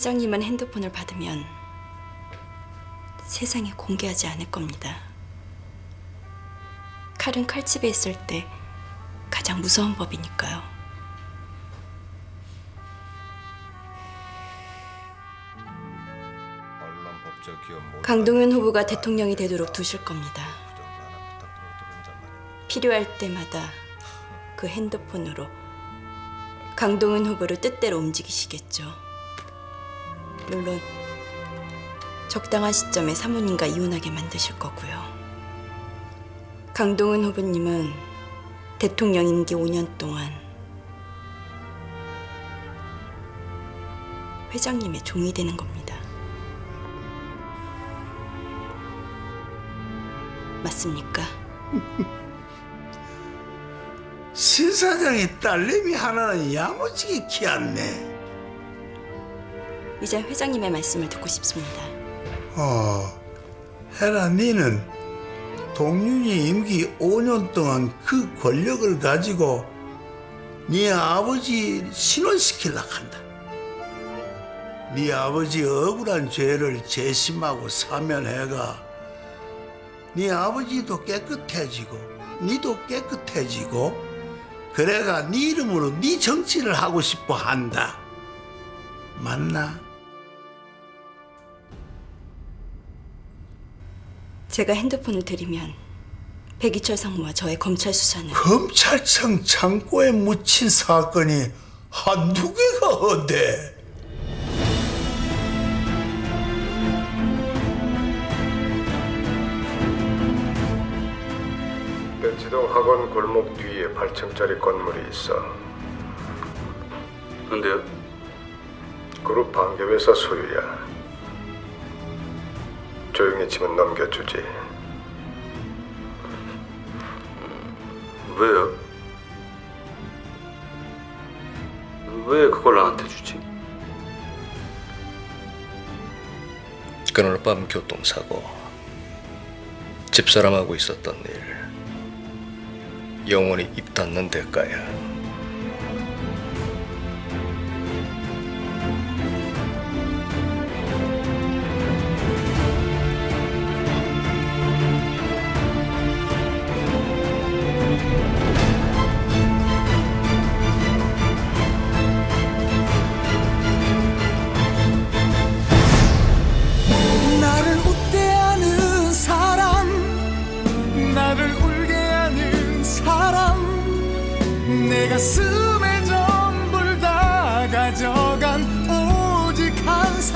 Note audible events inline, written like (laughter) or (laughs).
회장님은 핸드폰을 받으면 세상에 공개하지 않을 겁니다. 칼은 칼집에 있을 때 가장 무서운 법이니까요. 강동윤 후보가 대통령이 되도록 두실 겁니다. 필요할 때마다 그 핸드폰으로 강동윤 후보를 뜻대로 움직이시겠죠. 물론 적당한 시점에 사모님과 이혼하게 만드실 거고요. 강동은 후보님은 대통령 임기 5년 동안 회장님의 종이 되는 겁니다. 맞습니까? (laughs) 신 사장의 딸내미 하나는 야무지게 키웠네. 이제 회장님의 말씀을 듣고 싶습니다. 어, 헤라 니는 동윤이 임기 5년 동안 그 권력을 가지고 네 아버지 신원시키려 한다. 네 아버지 억울한 죄를 재심하고 사면해가 네 아버지도 깨끗해지고 니도 깨끗해지고 그래가 네 이름으로 네 정치를 하고 싶어 한다. 맞나? 제가 핸드폰을 드리면 백이철 상무와 저의 검찰 수사는 검찰청 창고에 묻힌 사건이 한두 개가 어때? 대치동 학원 골목 뒤에 8층짜리 건물이 있어. 근데요? 그룹 반개회사 소유야. 조용히 치면 넘겨주지. 왜요? 왜 그걸 나한테 주지? 그날 밤 교통사고 집사람하고 있었던 일 영원히 입 닫는 대가야 soon.